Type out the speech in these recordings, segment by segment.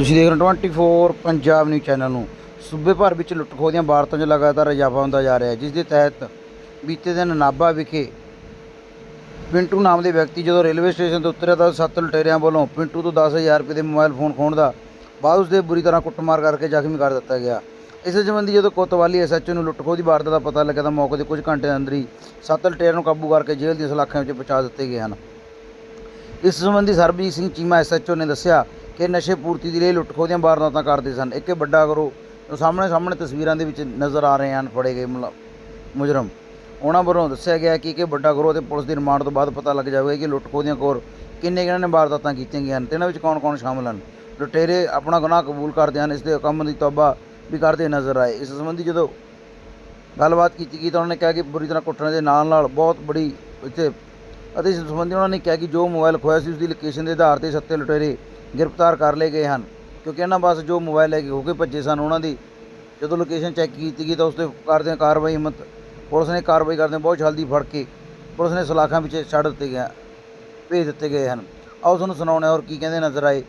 ਤੁਸੀਂ ਦੇਖ ਰਹੇ ਹੋ 24 ਪੰਜਾਬ ਨਿਊਜ਼ ਚੈਨਲ ਨੂੰ। ਸੂਬੇ ਭਰ ਵਿੱਚ ਲੁੱਟ ਖੋਹ ਦੀਆਂ ਵਾਰਤਾਂ 'ਚ ਲਗਾਤਾਰ ਇਜ਼ਾਫਾ ਹੁੰਦਾ ਜਾ ਰਿਹਾ ਹੈ, ਜਿਸ ਦੇ ਤਹਿਤ ਬੀਤੇ ਦਿਨ ਨਾਭਾ ਵਿਖੇ ਪਿੰਟੂ ਨਾਮ ਦੇ ਵਿਅਕਤੀ ਜਦੋਂ ਰੇਲਵੇ ਸਟੇਸ਼ਨ ਤੋਂ ਉਤਰਿਆ ਤਾਂ ਸੱਤ ਲੁਟੇਰਿਆਂ ਵੱਲੋਂ ਪਿੰਟੂ ਤੋਂ 10000 ਰੁਪਏ ਦੇ ਮੋਬਾਈਲ ਫੋਨ ਖੋਣ ਦਾ ਬਾਅਦ ਉਸ ਦੇ ਬੁਰੀ ਤਰ੍ਹਾਂ ਕੁੱਟਮਾਰ ਕਰਕੇ ਜ਼ਖਮੀ ਕਰ ਦਿੱਤਾ ਗਿਆ। ਇਸ ਸੰਬੰਧੀ ਜਦੋਂ ਕੋਤਵਾਲੀ ਐਸਐਚਓ ਨੂੰ ਲੁੱਟ ਖੋਹ ਦੀ ਵਾਰਦਾਤ ਦਾ ਪਤਾ ਲੱਗਿਆ ਤਾਂ ਮੌਕੇ ਦੇ ਕੁਝ ਘੰਟੇ ਅੰਦਰ ਹੀ ਸੱਤ ਲੁਟੇਰਿਆਂ ਨੂੰ ਕਾਬੂ ਕਰਕੇ ਜੇਲ੍ਹ ਦੀਆਂ ਸਲਾਖਾਂ ਵਿੱਚ ਪਹੁੰਚਾ ਦਿੱਤੇ ਗਏ ਹਨ। ਇਸ ਸੰਬੰਧੀ ਸਰਬਜੀਤ ਸਿੰਘ ਚੀਮਾ ਐਸਐਚਓ ਨੇ ਦੱਸਿਆ ਇਹ ਨਸ਼ੇ ਪੂਰਤੀ ਦੇ ਲਈ ਲੁੱਟ ਖੋਹ ਦੀਆਂ ਵਾਰਦਾਤਾਂ ਕਰਦੇ ਸਨ। ਇੱਕ ਵੱਡਾ ਕਰੋ ਸਾਹਮਣੇ ਸਾਹਮਣੇ ਤਸਵੀਰਾਂ ਦੇ ਵਿੱਚ ਨਜ਼ਰ ਆ ਰਹੇ ਹਨ ਫੜੇ ਗਏ ਮੁਲਾ- ਮੁਜਰਮ। ਉਹਨਾਂ ਵੱਲੋਂ ਦੱਸਿਆ ਗਿਆ ਕਿ ਕਿ ਵੱਡਾ ਗਰੋਹ ਤੇ ਪੁਲਿਸ ਦੀ ਰਿਮਾਂਡ ਤੋਂ ਬਾਅਦ ਪਤਾ ਲੱਗ ਜਾਵੇਗਾ ਕਿ ਲੁੱਟ ਖੋਹ ਦੀਆਂ ਕੋਰ ਕਿੰਨੇ ਕਿਹਨਾਂ ਨੇ ਵਾਰਦਾਤਾਂ ਕੀਤੀਆਂ ਗਈਆਂ ਹਨ। ਤੇ ਇਹਨਾਂ ਵਿੱਚ ਕੌਣ-ਕੌਣ ਸ਼ਾਮਲ ਹਨ? ਲੁਟੇਰੇ ਆਪਣਾ ਗੁਨਾਹ ਕਬੂਲ ਕਰਦੇ ਹਨ। ਇਸ ਦੇ ਕੰਮ ਦੀ ਤੌਬਾ ਵੀ ਕਰਦੇ ਨਜ਼ਰ ਆਏ। ਇਸ ਸੰਬੰਧੀ ਜਦੋਂ ਗੱਲਬਾਤ ਕੀਤੀ ਗਈ ਤਾਂ ਉਹਨਾਂ ਨੇ ਕਿਹਾ ਕਿ ਬੁਰੀ ਤਰ੍ਹਾਂ ਕੁੱਟਣ ਦੇ ਨਾਲ ਨਾਲ ਬਹੁਤ ਬੜੀ ਇੱਥੇ ਅਤੇ ਇਸ ਸੰਬੰਧੀ ਉਹਨਾਂ ਨੇ ਕਿਹਾ ਕਿ ਜੋ ਮੋਬਾਈਲ ਖੋਇਆ ਸੀ ਉਸ ਦੀ ਲੋਕੇਸ਼ਨ ਦੇ ਆਧਾਰ ਤੇ ਸੱਤੇ ਲੁਟੇਰੇ ਗ੍ਰਿਫਤਾਰ ਕਰ ਲਏ ਗਏ ਹਨ। ਕਿਉਂਕਿ ਇਹਨਾਂ ਪਾਸ ਜੋ ਮੋਬਾਈਲ ਲੈ ਕੇ ਹੋ ਕੇ ਭੱਜੇ ਸਨ ਉਹਨਾਂ ਦੀ। ਜਦੋਂ ਲੋਕੇਸ਼ਨ ਚੈੱਕ ਕੀਤੀ ਗਈ ਤਾਂ ਉਸ ਤੇ ਕਰਦੇ ਕਾਰਵਾਈ ਹਿੰਮਤ। ਪੁਲਿਸ ਨੇ ਕਾਰਵਾਈ ਕਰਦੇ ਬਹੁਤ ਜਲਦੀ ਫੜ ਕੇ ਪੁਲਿਸ ਨੇ ਸਲਾਖਾਂ ਵਿੱਚ ਛੱਡ ਦਿੱਤੇ ਗਏ ਭੇਜ ਦਿੱਤੇ ਗਏ ਹਨ। ਆਓ ਤੁਹਾਨੂੰ ਸੁਣਾਉਂਦੇ ਹਾਂ ਔਰ ਕੀ ਕਹਿੰਦੇ ਨਜ਼ਰ ਆਏ।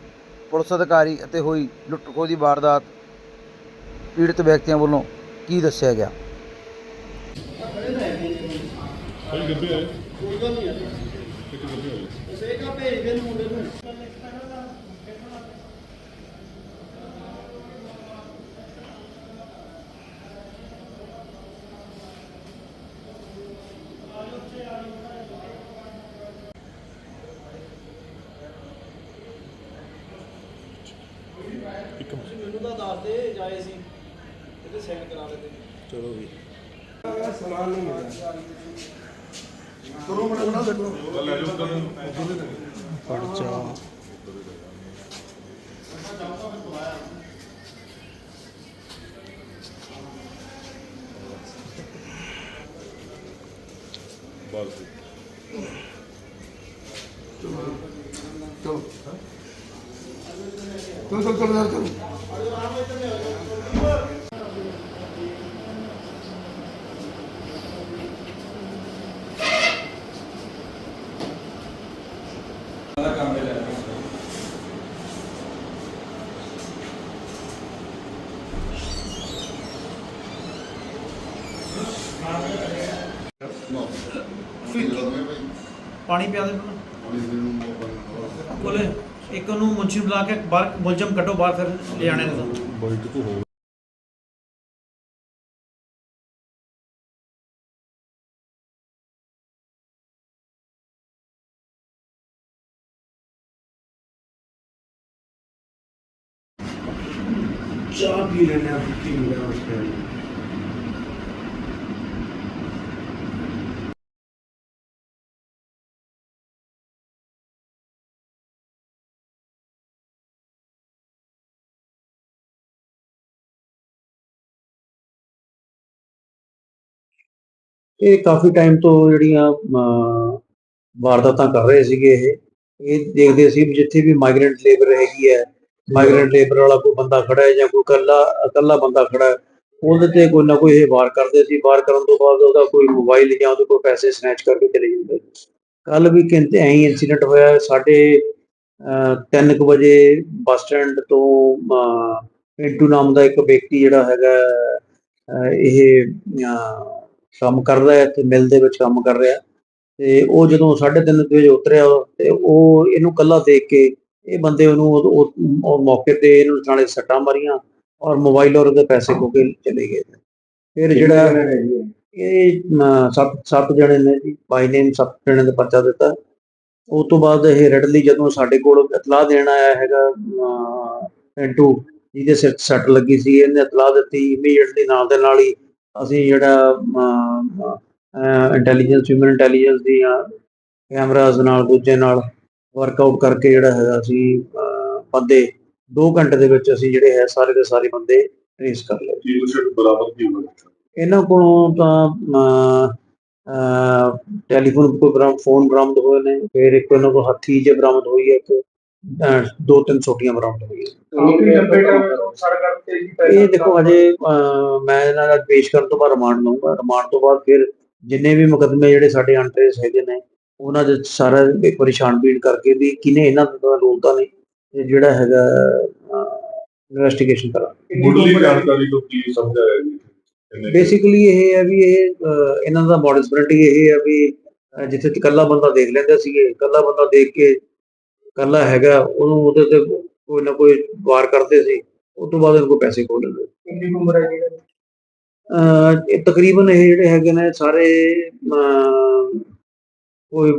ਪੁਲਿਸ ਅਧਿਕਾਰੀ ਅਤੇ ਹੋਈ ਲੁੱਟ ਖੋਹ ਦੀ ਵਾਰਦਾਤ। ਪੀੜਤ ਵਿਅਕਤੀਆਂ ਵੱਲੋਂ ਕੀ ਦੱਸਿਆ ਗਿਆ? ਕੋਈ ਗੱਬੇ ਆਏ? ਕੋਈ ਗੱਲ ਨਹੀਂ। ਇੱਕ ਗੱਬੇ ਆਏ। ਇੱਕ ਮਿੰਟ। ਮੈਨੂੰ ਤਾਂ ਦੱਸ ਦੇ ਜਾਏ ਸੀ। ਇਹਦੇ ਸਾਈਨ ਕਰਾ ਲੈਂਦੇ ਚਲੋ ਵੀ ਸਮਾਨ ਨਹੀਂ ਮਿਲਿਆ। ਕਰੋ ਮੜਾ ਬਣਾ ਦੇਖੋ। ਲੈ ਕਦੋਂ ਪਰਚਾ ਬਸ ਚਲੋ ਚਲੋ ਚਲੋ ਯਾਰ ਚਲੋ ਪਾਣੀ ਪਿਆ ਦੇ ਮੈਨੂੰ ਬੋਲੇ ਇੱਕ ਨੂੰ ਬੁਲਾ ਕੇ ਬਾਹਰ ਮੁਲਜ਼ਮ ਕੱਢੋ, ਬਾਹਰ ਫਿਰ ਲਿਆਣੇ ਨੇ ਤੁਹਾਨੂੰ ਬਾਈਟ ਤੋਂ ਹੋ ਚਾਹ ਪੀ ਲੈਣੇ ਆ ਕੀ ਮਿਲਿਆ ਉਸ ਤੇ ਇਹ ਕਾਫੀ ਟਾਈਮ ਤੋਂ ਜਿਹੜੀਆਂ ਵਾਰਦਾਤਾਂ ਕਰ ਰਹੇ ਸੀਗੇ ਇਹ। ਇਹ ਦੇਖਦੇ ਸੀ ਵੀ ਜਿੱਥੇ ਵੀ ਮਾਈਗ੍ਰੈਂਟ ਲੇਬਰ ਹੈਗੀ ਹੈ ਮਾਈਗ੍ਰੈਂਟ ਲੇਬਰ ਵਾਲਾ ਕੋਈ ਬੰਦਾ ਖੜਾ ਹੈ ਜਾਂ ਕੋਈ ਇਕੱਲਾ ਇਕੱਲਾ ਬੰਦਾ ਖੜਾ ਹੈ ਉਹਦੇ ਤੇ ਕੋਈ ਨਾ ਕੋਈ ਇਹ ਵਾਰ ਕਰਦੇ ਸੀ। ਵਾਰ ਕਰਨ ਤੋਂ ਬਾਅਦ ਉਹਦਾ ਕੋਈ ਮੋਬਾਈਲ ਜਾਂ ਉਹਦੇ ਕੋਲ ਪੈਸੇ ਸਨੈਚ ਕਰਕੇ ਚਲੇ ਜਾਂਦੇ ਕੱਲ ਵੀ ਕਿੰਤੇ ਐਂ ਇਨਸੀਡੈਂਟ ਹੋਇਆ ਸਾਡੇ 3:00 ਵਜੇ ਬੱਸ ਸਟੈਂਡ ਤੋਂ ਪਿੰਟੂ ਨਾਮ ਦਾ ਇੱਕ ਵਿਅਕਤੀ ਜਿਹੜਾ ਹੈਗਾ ਇਹ ਕੰਮ ਕਰ ਰਿਹਾ ਹੈ ਤੇ ਮਿਲ ਦੇ ਵਿੱਚ ਕੰਮ ਕਰ ਰਿਹਾ ਤੇ ਉਹ ਜਦੋਂ 3:30 ਵਜੇ ਉਤਰਿਆ ਤੇ ਉਹ ਇਹਨੂੰ ਕੱਲਾ ਦੇਖ ਕੇ ਇਹ ਬੰਦੇ ਉਹਨੂੰ ਉਹ- ਮੌਕੇ ਤੇ ਇਹਨੂੰ ਨਾਲੇ ਸੱਟਾਂ ਮਾਰੀਆਂ ਔਰ ਮੋਬਾਈਲ ਔਰ ਉਹਦੇ ਪੈਸੇ ਖੋ ਕੇ ਚਲੇ ਗਏ। ਫਿਰ ਜਿਹੜਾ ਇਹ ਸੱਤ ਸੱਤ ਜਣੇ ਨੇ ਜੀ ਬਾਈ ਨੇਮ ਸੱਤ ਜਣੇ ਦਾ ਪਰਚਾ ਦਿੱਤਾ। ਉਸ ਤੋਂ ਬਾਅਦ ਇਹ ਰੈਡਲੀ ਜਦੋਂ ਸਾਡੇ ਕੋਲ ਇਤਲਾਹ ਦੇਣ ਆਇਆ ਹੈਗਾ ਪਿੰਟੂ ਜਿਹਦੇ ਸਿਰ ਸੱਟ ਲੱਗੀ ਸੀ ਇਹਨੇ ਇਤਲਾਹ ਦਿੱਤੀ ਇਮੀਡੀਏਟਲੀ ਨਾਲ ਦੇ ਨਾਲ ਹੀ ਅਸੀਂ ਜਿਹੜਾ ਇੰਟੈਲੀਜੈਂਸ ਹਿਊਮਨ ਇੰਟੈਲੀਜੈਂਸ ਦੀਆਂ ਕੈਮਰਾਜ਼ ਨਾਲ ਦੂਜੇ ਨਾਲ ਵਰਕਆਊਟ ਕਰਕੇ ਜਿਹੜਾ ਹੈਗਾ ਅਸੀਂ ਬੰਦੇ 2 ਘੰਟੇ ਦੇ ਵਿੱਚ ਅਸੀਂ ਜਿਹੜੇ ਹੈ ਸਾਰੇ ਦੇ ਸਾਰੇ ਬੰਦੇ ਟ੍ਰੇਸ ਕਰ ਲਏ। ਕੀ ਕੁਛ ਬਰਾਬਰ ਕੀ ਹੋਇਆ ਇਹਨਾਂ ਕੋਲੋਂ ਤਾਂ ਟੈਲੀਫੋਨ ਕੋਈ ਬਰਾਮਦ ਫੋਨ ਬਰਾਮਦ ਹੋਏ ਨੇ ਫਿਰ ਇੱਕ ਇਹਨਾਂ ਕੋਲ ਹੱਥੀ ਜੇ ਬਰਾਮਦ ਹੋਈ ਹੈ ਇੱਕ ਦੋ ਤਿੰਨ ਛੋਟੀਆਂ ਬਰਾਮਦ ਹੋਈਆਂ ਤੋਂ ਜੀ ਇਹ ਦੇਖੋ ਅਜੇ ਅਹ, ਮੈਂ ਇਹਨਾਂ ਦਾ ਪੇਸ਼ ਕਰਨ ਤੋਂ ਬਾਅਦ ਰਿਮਾਂਡ ਲਊਂਗਾ। ਰਿਮਾਂਡ ਤੋਂ ਬਾਅਦ ਫਿਰ ਜਿੰਨੇ ਵੀ ਮੁਕੱਦਮੇ ਜਿਹੜੇ ਸਾਡੇ ਅਨਟ੍ਰੇਸ ਹੈਗੇ ਨੇ ਉਹਨਾਂ ਦੇ ਸਾਰਾ ਇੱਕ ਵਾਰੀ ਛਾਣਬੀਣ ਕਰਕੇ ਵੀ ਕਿਨੇ ਇਹਨਾਂ ਦਾ ਰੋਲ ਤਾਂ ਨਹੀਂ ਤੇ ਜਿਹੜਾ ਹੈਗਾ ਇਨਵੈਸਟੀਗੇਸ਼ਨ ਕਰਾਂਗੇ। ਮੁੱਢਲੀ ਜਾਣਕਾਰੀ ਤੋਂ ਕੀ ਜੀ? ਕੁ- ਬੇਸਿਕਲੀ ਇਹ ਹੈ ਵੀ ਇਹ ਇਹਨਾਂ ਦਾ ਮੋਡਸ ਬ੍ਰਿਟੀ ਇਹ ਹੈ ਵੀ ਜਿੱਥੇ ਇਕੱਲਾ ਬੰਦਾ ਦੇਖ ਲੈਂਦੇ ਸੀਗੇ ਇਕੱਲਾ ਬੰਦਾ ਦੇਖ ਕੇ ਇਕੱਲਾ ਹੈਗਾ ਉਹਨੂੰ ਉਹਦੇ ਤੇ ਕੋਈ ਨਾ ਕੋਈ ਵਾਰ ਕਰਦੇ ਸੀ ਉਸ ਤੋਂ ਬਾਅਦ ਇਹਨਾਂ ਕੋਲ ਪੈਸੇ ਖੋਹ ਲੈਂਦੇ। ਕਿੰਨੀ ਕੁ ਉਮਰ ਹੈ? ਜੀ ਅਹ, ਇਹ ਤਕਰੀਬਨ ਇਹ ਜਿਹੜੇ ਹੈਗੇ ਨੇ ਸਾਰੇ ਕੋਈ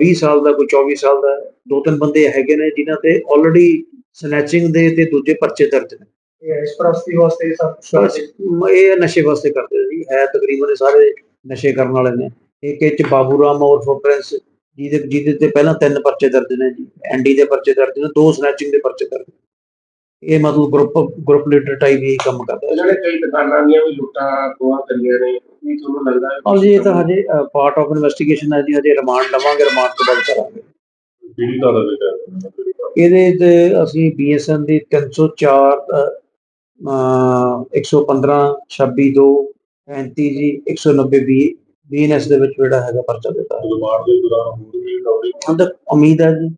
20 ਸਾਲ ਦਾ ਕੋਈ 24 ਸਾਲ ਦਾ ਦੋ ਤਿੰਨ ਬੰਦੇ ਹੈਗੇ ਨੇ ਜਿਨ੍ਹਾਂ ਤੇ ਆਲਰੇਡੀ ਸਨੈਚਿੰਗ ਦੇ ਤੇ ਦੂਜੇ ਪਰਚੇ ਦਰਜ ਨੇ। ਇਹ ਇਸ ਪ੍ਰਸਤੀ ਵਾਸਤੇ ਸਭ ਬਸ ਇਹ ਨਸ਼ੇ ਵਾਸਤੇ ਕਰਦੇ ਸੀ ਹੈ ਤਕਰੀਬਨ ਇਹ ਸਾਰੇ ਨਸ਼ੇ ਕਰਨ ਵਾਲੇ ਨੇ। ਇੱਕ ਇਹ ਚ ਬਾਬੂ ਰਾਮ ਔਰ ਫੋਪਰੈਂਸ ਜਿਹਦੇ ਜਿਹਦੇ ਤੇ ਪਹਿਲਾਂ ਤਿੰਨ ਪਰਚੇ ਦਰਜ ਨੇ ਜੀ ਐਨਡੀ ਦੇ ਪਰਚੇ ਦਰਜ ਨੇ ਦੋ ਸਨੈਚਿੰਗ ਦੇ ਪਰਚੇ ਦਰਜ ਨੇ। ਇਹ ਮਤਲਬ ਗਰੁੱਪ ਗਰੁੱਪ ਲੀਡਰ ਟਾਈਪ ਹੀ ਕੰਮ ਕਰਦਾ। ਹੈ ਜਿਹੜੇ ਕਈ ਦੁਕਾਨਾਂ ਦੀਆਂ ਵੀ ਲੁੱਟਾਂ ਖੋਹਾਂ ਕਰੀਆਂ ਨੇ ਕੀ ਤੁਹਾਨੂੰ ਲੱਗਦਾ ਹੈ ਹਾਂਜੀ ਇਹ ਤਾਂ ਹਜੇ ਪਾਰਟ ਆਫ ਇਨਵੈਸਟੀਗੇਸ਼ਨ ਹੈ ਜੀ ਹਜੇ ਰਿਮਾਂਡ ਲਵਾਂਗੇ ਰਿਮਾਂਡ ਤੋਂ ਬਾਅਦ ਕਰਾਂਗੇ। ਧਾਰਾ ਦੇ ਤਹਿਤ ਇਹਦੇ ਤੇ ਅਸੀਂ ਬੀਐਸਐਨ ਦੀ 304 ਅ, ਅ, 115 26 2 35 ਜੀ 190 ਬੀ ਬੀਐਨਐਸ ਦੇ ਵਿੱਚ ਜਿਹੜਾ ਹੈਗਾ ਪਰਚਾ ਦਿੱਤਾ ਹੈ। ਰਿਮਾਂਡ ਦੇ ਦੌਰਾਨ ਹੋਰ ਵੀ ਰਿਕਵਰੀ ਅੰਦਰ ਉਮੀਦ ਹੈ ਜੀ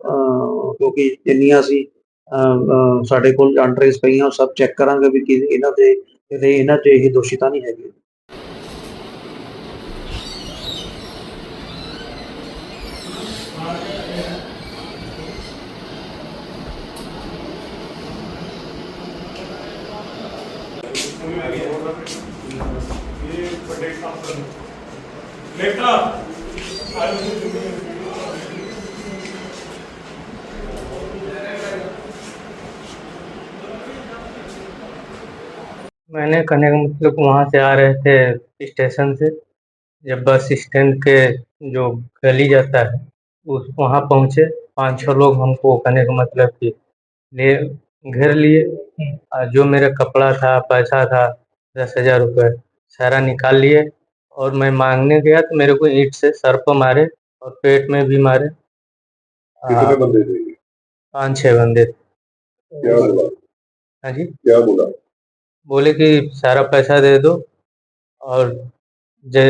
ਕਿਉਂਕਿ ਜਿੰਨੀਆਂ ਅ, ਸਾਡੇ ਕੋਲ ਅੰਡਰੇਸ ਪਈਆਂ ਉਹ ਸਭ ਚੈੱਕ ਕਰਾਂਗੇ ਵੀ ਕਿ ਇਹਨਾਂ ਦੇ ਇਹਦੇ ਇਹਨਾਂ 'ਚ ਇਹ ਦੋਸ਼ੀ ਤਾਂ ਨਹੀਂ ਹੈਗੇ। मैंने कहने का मतलब वहाँ से आ रहे थे स्टेशन से। जब बस स्टैंड के जो गली जाता है, उस वहाँ पहुँचे। पाँच छः लोग हमको कहने का मतलब कि ले, घेर लिए। जो मेरा कपड़ा था, पैसा था, दस हज़ार रुपये सारा निकाल लिए। और मैं मांगने गया तो मेरे को ईंट से सर पर मारे और पेट में भी मारे। कितने बंदे थे? पाँच छह बंदे थे। क्या बोला हाँ जी। क्या बोला? बोले कि सारा पैसा दे दो और जे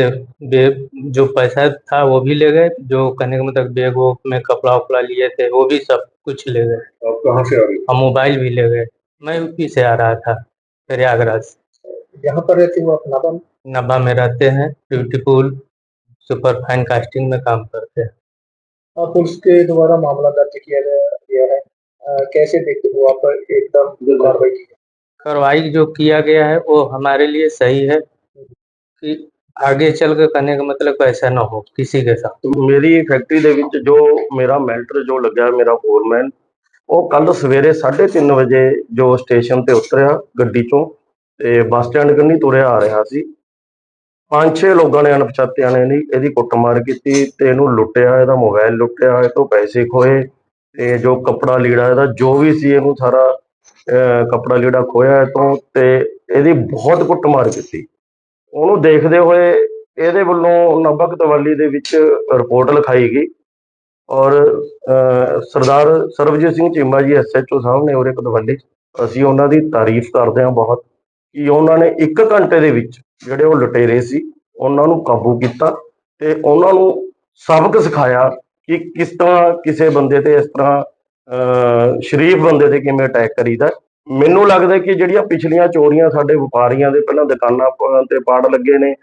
जो पैसा था वो भी ले गए जो कहने का मतलब बैग वोग में कपड़ा उपड़ा लिए थे वो भी सब कुछ ले गए। आप कहाँ से आ रहे और मोबाइल भी ले गए। मैं यूपी से आ रहा था प्रयागराज। से। यहाँ पर रहते हो आप नब्बा में रहते हैं ब्यूटीफुल सुपर फाइन कास्टिंग में काम करते हैं पुलिस के द्वारा मामला दर्ज किया गया गया है अ, कैसे देखते हो आप एकदम कार्रवाई की कार्रवाई जो किया गया है वो हमारे लिए सही है कि आगे चल कर कहने का मतलब ऐसा ना हो किसी के साथ ਮੇਰੀ ਫੈਕਟਰੀ ਦੇ ਵਿੱਚ ਜੋ ਮੇਰਾ ਮੈਂਟਰ ਜੋ ਲੱਗਾ ਮੇਰਾ ਫੋਰਮੈਨ ਉਹ ਕੱਲ ਸਵੇਰੇ 3:30 ਵਜੇ ਜੋ ਸਟੇਸ਼ਨ ਤੇ ਉਤਰਿਆ ਗੱਡੀ ਚੋਂ ਤੇ ਬੱਸ ਸਟੈਂਡ ਕੰਨੀ ਤੁਰਿਆ ਆ ਰਿਹਾ ਸੀ ਪੰਜ ਛੇ ਲੋਕਾਂ ਨੇ ਅਣਪਛਾਤਿਆਂ ਨੇ ਨਹੀਂ ਇਹਦੀ ਕੁੱਟਮਾਰ ਕੀਤੀ ਤੇ ਇਹਨੂੰ ਲੁੱਟਿਆ ਇਹਦਾ ਮੋਬਾਈਲ ਲੁੱਟਿਆ ਇਹ ਤੋਂ ਪੈਸੇ ਖੋਏ ਤੇ ਜੋ ਕੱਪੜਾ ਲੀੜਾ ਇਹਦਾ ਜੋ ਵੀ ਸੀ ਇਹਨੂੰ ਸਾਰਾ ਅਹ, ਕੱਪੜਾ ਲੀੜਾ ਖੋਇਆ ਇਹ ਤੋਂ ਤੇ ਇਹਦੀ ਬਹੁਤ ਕੁੱਟਮਾਰ ਕੀਤੀ। ਉਹਨੂੰ ਦੇਖਦੇ ਹੋਏ ਇਹਦੇ ਵੱਲੋਂ ਨਬਕ ਕਤਵਾਲੀ ਦੇ ਵਿੱਚ ਰਿਪੋਰਟ ਲਿਖਾਈ ਗਈ ਔਰ ਅਹ, ਸਰਦਾਰ ਸਰਬਜੀਤ ਸਿੰਘ ਚੀਮਾ ਜੀ ਐਸਐਚਓ ਸਾਹਿਬ ਨੇ ਉਰੇ ਕਤਵਾਲੀ ਅਸੀਂ ਉਹਨਾਂ ਦੀ ਤਾਰੀਫ ਕਰਦੇ ਹਾਂ ਬਹੁਤ ਕਿ ਉਹਨਾਂ ਨੇ 1 ਘੰਟੇ ਦੇ ਵਿੱਚ ਜਿਹੜੇ ਉਹ ਲੁਟੇਰੇ ਸੀ ਉਹਨਾਂ ਨੂੰ ਕਾਬੂ ਕੀਤਾ ਤੇ ਉਹਨਾਂ ਨੂੰ ਸਬਕ ਸਿਖਾਇਆ ਕਿ ਕਿਸ ਤਰ੍ਹਾਂ ਕਿਸੇ ਬੰਦੇ ਤੇ ਇਸ ਤਰ੍ਹਾਂ ਅਹ, ਸ਼ਰੀਫ ਬੰਦੇ ਤੇ ਕਿਵੇਂ ਅਟੈਕ ਕਰੀਦਾ ਮੈਨੂੰ ਲੱਗਦਾ ਕਿ ਜਿਹੜੀਆਂ ਪਿਛਲੀਆਂ ਚੋਰੀਆਂ ਸਾਡੇ ਵਪਾਰੀਆਂ ਦੇ ਪਹਿਲਾਂ ਦੁਕਾਨਾਂ ਤੇ ਪਾੜ ਲੱਗੇ ਨੇ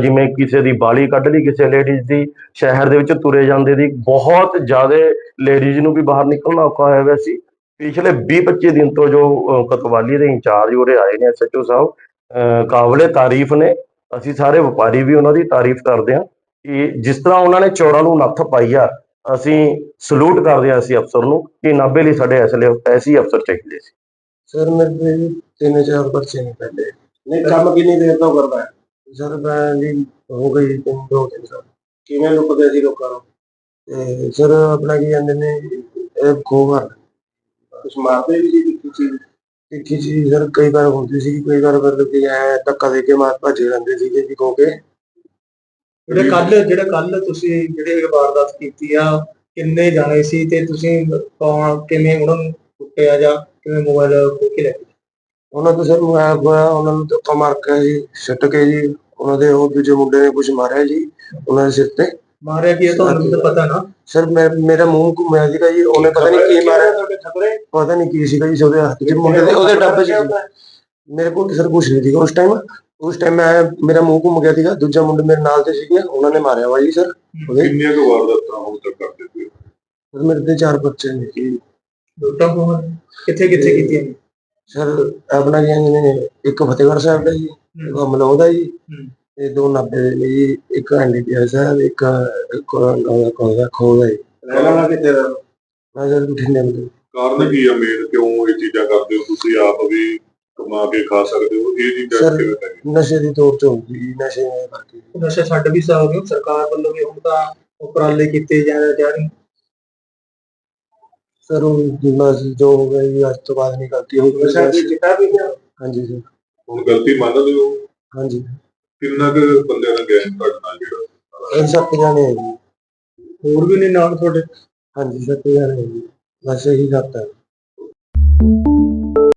ਜਿਵੇਂ ਕਿਸੇ ਦੀ ਬਾਲੀ ਕੱਢ ਲਈ ਕਿਸੇ ਲੇਡੀਜ਼ ਦੀ ਸ਼ਹਿਰ ਦੇ ਵਿੱਚ ਤੁਰੇ ਜਾਂਦੇ ਦੀ ਬਹੁਤ ਜ਼ਿਆਦਾ ਲੇਡੀਜ਼ ਨੂੰ ਵੀ ਬਾਹਰ ਨਿਕਲਣਾ ਔਖਾ ਹੋਇਆ ਹੋਇਆ ਸੀ ਪਿਛਲੇ 20-25 ਦਿਨ ਤੋਂ ਜੋ ਅਹ, ਕਤਵਾਲੀ ਦੇ ਇੰਚਾਰਜ ਉਰੇ ਆਏ ਨੇ ਐਸਐਚਓ ਸਾਹਿਬ ਕਾਬਲੇ ਤਾਰੀਫ ਨੇ। ਅਸੀਂ ਸਾਰੇ ਵਪਾਰੀ ਵੀ ਉਹਨਾਂ ਦੀ ਤਾਰੀਫ ਕਰਦੇ ਹਾਂ ਕਿ ਜਿਸ ਤਰ੍ਹਾਂ ਉਹਨਾਂ ਨੇ ਚੋਰਾਂ ਨੂੰ ਨੱਥ ਪਾਈ ਆ ਅਸੀਂ ਸਲੂਟ ਕਰਦੇ ਹਾਂ ਅਸੀਂ ਅਫਸਰ ਨੂੰ ਕਿ ਨਾਭੇ ਲਈ ਸਾਡੇ ਐਸਲੇ ਐਸੀ ਅਫਸਰ ਚਾਹੀਦੇ ਸੀ। ਸਰ ਮੇਰੇ ਤੇ ਤਿੰਨ ਚਾਰ ਬੱਚੇ ਨੇ ਪਹਿਲੇ ਨਹੀਂ ਕੰਮ ਕਿੰਨੀ ਦੇਰ ਤੋਂ ਕਰਦਾ ਹੈ? ਸਰ ਮੈਂ ਜੀ ਹੋ ਗਈ ਤਿੰਨ ਦੋ ਤਿੰਨ ਸਾਲ ਕਿਵੇਂ ਲੁੱਟਦੇ ਸੀ ਲੋਕਾਂ ਨੂੰ? ਤੇ ਸਰ ਆਪਣਾ ਕੀ ਕਹਿੰਦੇ ਨੇ ਇਹ ਖੋਵਾ ਕੁਛ ਮਾਰਦੇ ਵੀ ਸੀ ਕਿਸੇ ਇੱਕ ਚੀਜ਼ ਸਰ ਕਈ ਵਾਰ ਹੁੰਦੀ ਸੀ ਕਈ ਵਾਰ ਮਤਲਬ ਕਿ ਐ ਧੱਕਾ ਦੇ ਕੇ ਮਾਰ ਭੱਜੇ ਜਾਂਦੇ ਸੀਗੇ ਜੀ ਕੋ ਕੇ। ਜਿਹੜੇ ਕੱਲ ਜਿਹੜੇ ਕੱਲ ਤੁਸੀਂ ਜਿਹੜੇ ਵਾਰਦਾਤ ਕੀਤੀ ਆ ਕਿੰਨੇ ਜਾਣੇ ਸੀ ਤੇ ਤੁਸੀਂ ਕੌਣ ਕਿਵੇਂ ਉਹਨਾਂ ਨੂੰ ਕੁੱਟਿਆ ਜਾਂ ਕਿਵੇਂ ਮੋਬਾਈਲ ਖੋ ਕੇ ਲੈ ਗਏ? ਉਹਨਾਂ ਤੋਂ ਸਰ ਮੈਂ ਹੋਇਆ ਉਹਨਾਂ ਨੂੰ ਧੱਕਾ ਮਾਰ ਕੇ ਜੀ ਸਿੱਟ ਕੇ ਜੀ ਉਹਨਾਂ ਦੇ ਉਹ ਦੂਜੇ ਮੁੰਡੇ ਨੇ ਕੁਝ ਮਾਰਿਆ ਜੀ ਉਹਨਾਂ ਦੇ ਸਿਰ ਤੇ। ਮਾਰਿਆ ਕੀ ਹੈ ਤੁਹਾਨੂੰ ਤਾਂ ਪਤਾ ਨਾ। ਸਰ ਮੇਰਾ ਮੂੰਹ ਘੁੰਮਿਆ ਸੀਗਾ ਜੀ ਉਹਨੇ ਪਤਾ ਨਹੀਂ ਕੀ ਮਾਰਿਆ। ਪਤਾ ਨਹੀਂ ਕੀ ਸੀਗਾ ਜੀ ਉਹਦੇ ਹੱਥ 'ਚ ਮੁੰਡੇ ਦੇ ਉਹਦੇ ਡੱਬੇ 'ਚ। ਮੇਰੇ ਕੋਲ ਸਰ ਕੁਝ ਨਹੀਂ ਸੀਗਾ ਉਸ ਟਾਈਮ ਉਸ ਟਾਈਮ ਮੈਂ ਮੇਰਾ ਮੂੰਹ ਘੁੰਮ ਗਿਆ ਸੀਗਾ ਦੂਜਾ ਮੁੰਡਾ ਮੇਰੇ ਨਾਲ ਤੇ ਸੀਗੇ ਉਹਨਾਂ ਨੇ ਮਾਰਿਆ ਵਾ ਜੀ ਸਰ। ਕਿੰਨੀਆਂ ਕੁ ਵਾਰਦਾਤਾਂ ਹੁਣ ਤੱਕ ਕਰਦੇ ਪਏ ਹੋ? ਸਰ ਮੇਰੇ ਤੇ ਚਾਰ ਬੱਚੇ ਨੇ ਜੀ। ਲੁੱਟਾਂ ਖੋਹਾਂ ਕਿੱਥੇ ਕਿੱਥੇ ਕੀਤੀਆਂ? ਸਰ ਆਪਣਾ ਨੇ ਇੱਕ ਫਤਿਹਗੜ੍ਹ ਸਾਹਿਬ ਦਾ ਜੀ ਇੱਕ ਮਲੌਦ ਦਾ ਜੀ। ਤੇ ਦੋ ਨਾਭੇ ਦੇ ਨੇ ਜੀ ਇੱਕ ਐਨਡੀਪੀਐਸ ਹੈ ਇੱਕ ਕੋਦਾ ਖੋਦਾ ਜੀ ਰਹਿਣਾ ਕਿੱਥੇ ਦਾ? ਮੈਂ ਸਰ ਬਠਿੰਡੇ ਤੋਂ ਕਾਰਨ ਕੀ ਆ ਮੇਨ ਕਿਉਂ ਇਹ ਚੀਜ਼ਾਂ ਕਰਦੇ ਹੋ? ਤੁਸੀਂ ਆਪ ਵੀ ਕਮਾ ਕੇ ਖਾ ਸਕਦੇ ਹੋ। ਇਹ ਚੀਜ਼ਾਂ ਕਿਵੇਂ ਕਰੀਏ ਨਸ਼ੇ ਦੀ ਤੋੜ ਤੋਂ ਜੀ ਨਸ਼ੇ ਕਰਕੇ। ਨਸ਼ਾ ਛੱਡ ਵੀ ਸਕਦੇ ਹੋ? ਸਰਕਾਰ ਵੱਲੋਂ ਵੀ ਹੁਣ ਤਾਂ ਉਪਰਾਲੇ ਕੀਤੇ ਜਾ ਜਾ ਰਹੇ। ਨੇ। ਸਰ ਉਹ ਬਸ ਜੋ ਹੋ ਗਿਆ ਜੀ ਅੱਜ ਤੋਂ ਬਾਅਦ ਨਹੀਂ ਗਲਤੀ ਹੋਊਗੀ। ਨਸ਼ਾ ਵੀ ਚਿੱਟਾ ਵੀ ਹੈ ਹਾਂਜੀ ਸਰ। ਹੁਣ ਗਲਤੀ ਮੰਨਦੇ ਹੋ ਹਾਂਜੀ। ਕਿੰਨਾ ਕੁ ਬੰਦਿਆਂ ਦਾ ਗੈਂਗ ਘਟਨਾ ਜਿਹੜਾ? ਇਹ ਸੱਤ ਜਾਣੇ ਹੈ ਜੀ। ਹੋਰ ਵੀ ਨੇ ਨਾਲ ਤੁਹਾਡੇ? ਹਾਂਜੀ ਸੱਤ ਜਾਣੇ ਹੈ ਜੀ। ਬਸ ਇਹੀ ਸੱਤ ਹੈ